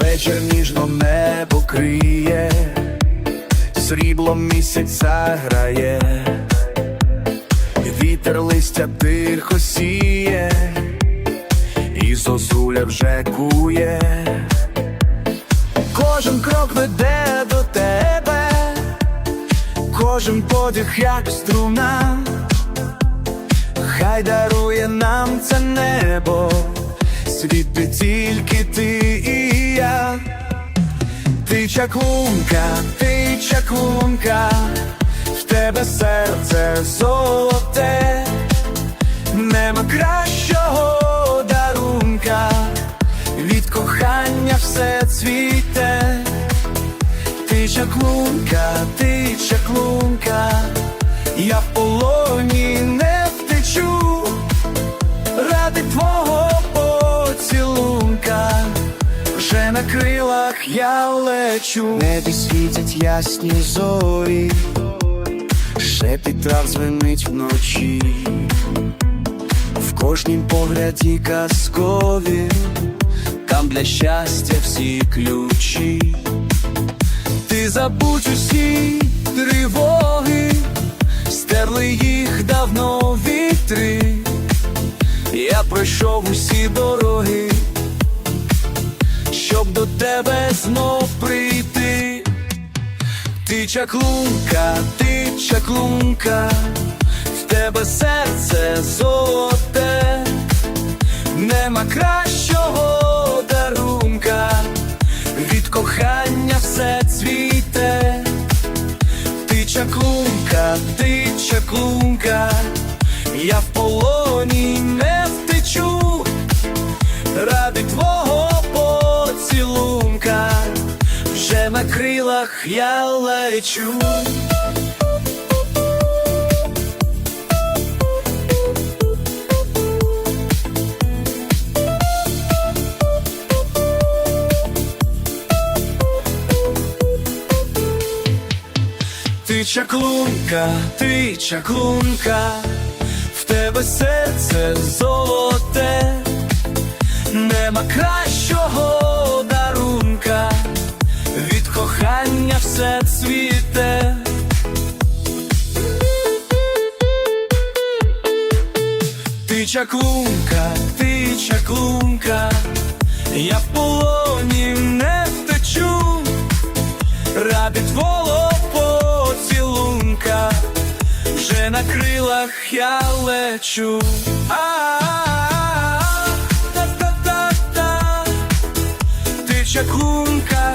Вечір ніжно небо криє, сріблом місяця грає, вітер листя тихо сіє, і зозуля вже кує. Кожен крок веде до тебе, кожен подих як струна, хай дарує нам це небо, світи тільки ти і я. Ти чаклунка, ти чаклунка, в тебе серце золоте, нема кращого дарунка, від кохання все цвіте. Ти чаклунка, ти чаклунка, я в полоні не втечу, ради твого поцілунка, вже на крилах я лечу, небі світять ясні зорі, шепіт трав звенить вночі, в кожнім погляді казкові, там для щастя всі ключі. Ти забудь усі тривоги, стерли їх давно вітри. Я пройшов усі дороги, щоб до тебе знов прийти. Ти чаклунка, ти чаклунка, в тебе серце золоте, нема кращого чаклунка, ти чаклунка, я в полоні не втечу, ради твого поцілунка, вже на крилах я лечу. Чаклунка, ти чаклунка, в тебе серце золоте, нема кращого дарунка, від кохання все цвіте. Ти чаклунка, ти чаклунка, я в полоні не втечу ради твого вже на крилах я лечу. А-а-а, та-та-та-та, ти чаклунка,